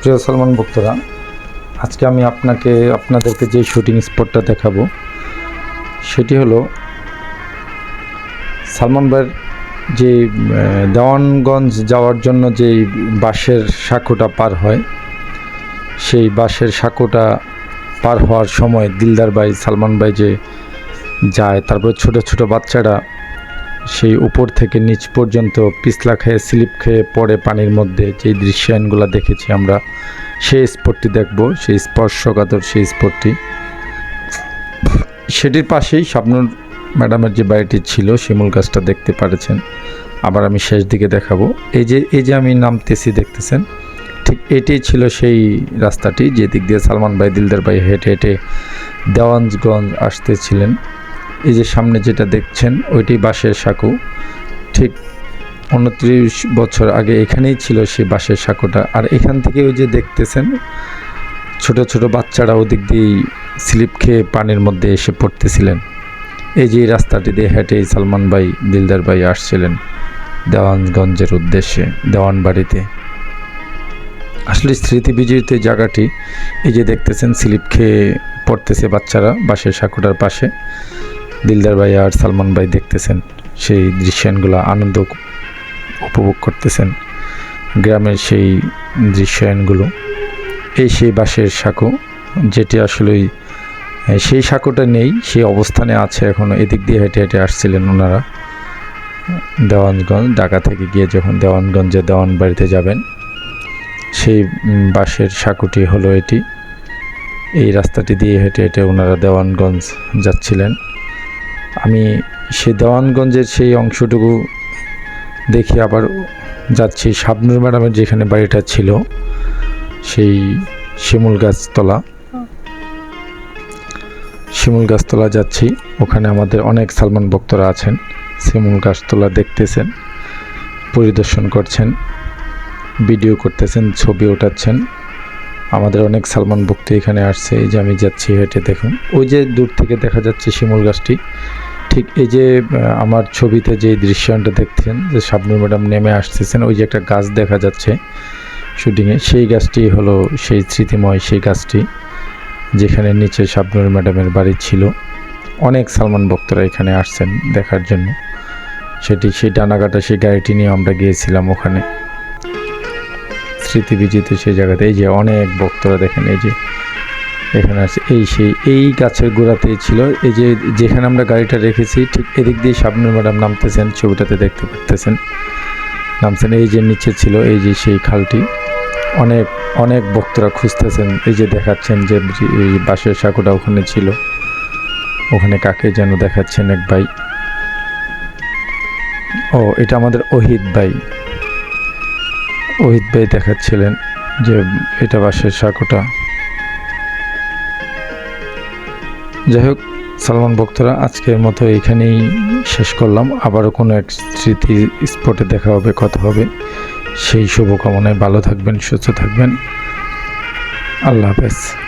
প্রিয় সালমান ভক্তরা, আজকে আমি আপনাকে, আপনাদেরকে যে শুটিং স্পটটা দেখাবো, সেটি হলো সালমান ভাইয়ের যে দেওয়ানগঞ্জ যাওয়ার জন্য যে বাসের সাঁকোটা পার হয়, সেই বাসের সাঁকোটা পার হওয়ার সময় দিলদার ভাই সালমান ভাই যে যায়, তারপর ছোট ছোট বাচ্চারা সেই উপর থেকে নিচ পর্যন্ত পিছলা খেয়ে, স্লিপ খেয়ে পড়ে পানির মধ্যে যে দৃশ্যায়নগুলো দেখেছি আমরা, সেই স্পটটি দেখব, সেই স্পর্শকাতর সেই স্পটটি। সেটির পাশেই স্বপ্নুর ম্যাডামের যে বাড়িটি ছিল, শিমুল গাছটা দেখতে পারেছেন। আবার আমি শেষ দিকে দেখাবো। এই যে এই যে আমি নামতেছি দেখতেছেন, ঠিক এটাই ছিল সেই রাস্তাটি যে দিক দিয়ে সালমান ভাই দিলদার ভাই হেঁটে হেঁটে দেওয়ানগঞ্জ আসতেছিলেন। এই যে সামনে যেটা দেখছেন, ওইটি বাঁশের সাঁকো। ঠিক উনত্রিশ বছর আগে এখানেই ছিল সেই বাঁশের সাঁকোটা। আর এখান থেকে ওই যে দেখতেছেন, ছোট ছোট বাচ্চারা ওদিক দিয়েই স্লিপ খেয়ে পানির মধ্যে এসে পড়তেছিলেন। এই যে রাস্তাটি দিয়ে হেঁটেই সালমান ভাই, দিলদার ভাই আসছিলেন দেওয়ানগঞ্জের উদ্দেশ্যে, দেওয়ানবাড়িতে। আসলে স্মৃতি বিজড়িত জায়গাটি, এই যে দেখতেছেন, স্লিপ খেয়ে পড়তেছে বাচ্চারা বাঁশের সাঁকোটার পাশে। দিলদার ভাই আর সালমান ভাই দেখতেছেন, সেই দৃশ্যায়নগুলো আনন্দ উপভোগ করতেছেন। গ্রামের সেই দৃশ্যায়নগুলো, এই সেই বাঁশের সাঁকো, যেটি আসলেই সেই সাঁকোটা নেই, সেই অবস্থানে আছে এখনও এদিক দিয়ে হেঁটে হেঁটে আসছিলেন ওনারা। দেওয়ানগঞ্জ, ঢাকা থেকে গিয়ে যখন দেওয়ানগঞ্জে দেওয়ান বাড়িতে যাবেন, সেই বাঁশের সাঁকোটি হলো এটি। এই রাস্তাটি দিয়ে হেঁটে হেঁটে ওনারা দেওয়ানগঞ্জ যাচ্ছিলেন। আমি সেই দেওয়ানগঞ্জের সেই অংশটুকু দেখি আবার যাচ্ছি। শাবনুর ম্যাডামের যেখানে বাড়িটা ছিল, সেই শিমুল গাছতলা। শিমুল গাছতলা যাচ্ছি। ওখানে আমাদের অনেক সালমান ভক্তরা আছেন, শিমুল গাছতলা দেখতেছেন, পরিদর্শন করছেন, ভিডিও করতেছেন, ছবি ওঠাচ্ছেন। আমাদের অনেক সালমান ভক্ত এখানে আসছে, এই যে আমি যাচ্ছি হেঁটে দেখুন। ওই যে দূর থেকে দেখা যাচ্ছে শিমুল গাছটি। ঠিক এই যে আমার ছবিতে যে দৃশ্যটা দেখছেন, যে শাবনুর ম্যাডাম নেমে আসতেছেন, ওই যে একটা গাছ দেখা যাচ্ছে শুটিংয়ে। সেই গাছটি হলো সেই স্মৃতিময় সেই গাছটি, যেখানে নিচে শাবনুর ম্যাডামের বাড়ি ছিল। অনেক সালমান ভক্তরা এখানে আসছেন দেখার জন্য। সেটি সেই ডানাকাটা, সেই গাড়িটি নিয়ে আমরা গিয়েছিলাম ওখানে। স্মৃতি বিজিত সেই জায়গাতে, এই যে অনেক ভক্তরা দেখেন, এই যে এখানে আছে, এই সেই, এই গাছের গোড়াতেই ছিল, এই যে যেখানে আমরা গাড়িটা রেখেছি, ঠিক এদিক দিয়ে শাবনুর ম্যাডাম নামতেছেন, ছবিটাতে দেখতে পারতেছেন, নামছেন, এই যে নিচে ছিল, এই যে সেই খালটি, অনেক অনেক ভক্তরা খুঁজতেছেন, এই যে দেখাচ্ছেন যে এই বাঁশের সাঁকোটা ওখানে ছিল, ওখানে কাকে যেন দেখাচ্ছেন এক ভাই, ও, এটা আমাদের অহিত ভাই ওহিদ ভাই দেখাচ্ছিলেন যে এটা বাঁশের সাঁকোটা। যাই হোক, সালমান ভক্তরা, আজকের মতো এখানেই শেষ করলাম। আবারও কোনো এক স্মৃতি স্পটে দেখা হবে, কথা হবে। সেই শুভকামনায় ভালো থাকবেন, সুস্থ থাকবেন। আল্লাহ হাফেজ।